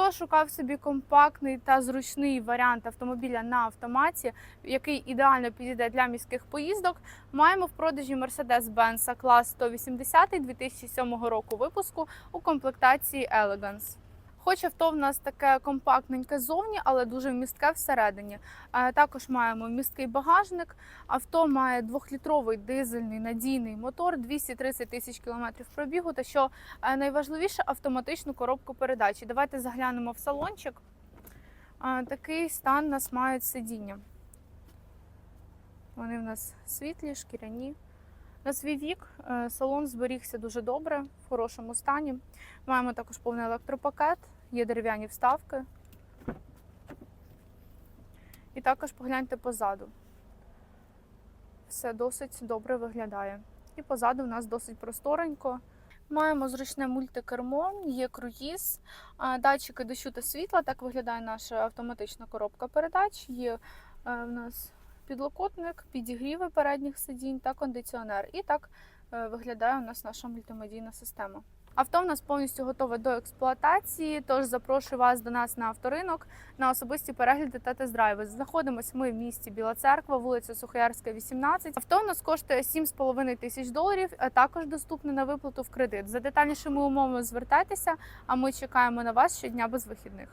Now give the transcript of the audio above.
Хто шукав собі компактний та зручний варіант автомобіля на автоматі, який ідеально підійде для міських поїздок, маємо в продажі Mercedes-Benz клас 180 2007 року випуску у комплектації Elegance. Хоч авто в нас таке компактненьке зовні, але дуже вмістке всередині. Також маємо місткий багажник. Авто має двохлітровий дизельний надійний мотор, 230 тисяч кілометрів пробігу. Та що найважливіше автоматичну коробку передач. І Давайте заглянемо в салончик. Такий стан нас мають сидіння. Вони в нас світлі, шкіряні. На свій вік е, салон зберігся дуже добре, в хорошому стані. Маємо також повний електропакет, є дерев'яні вставки. І також погляньте позаду. Все досить добре виглядає. І позаду в нас досить просторенько. Маємо зручне мультикермо, є круїз, датчики дощу та світла. Так виглядає наша автоматична коробка передач. Є е, в нас підлокотник, підігріви передніх сидінь та кондиціонер. І так е, виглядає у нас наша мультимедійна система. Авто в нас повністю готове до експлуатації, тож запрошую вас до нас на авторинок на особисті перегляди та тест-драйви. Знаходимося ми в місті Біла Церква, вулиця Сухоярська, 18. Авто у нас коштує 7,5 тисяч доларів, а також доступне на виплату в кредит. За детальнішими умовами звертайтеся, а ми чекаємо на вас щодня без вихідних.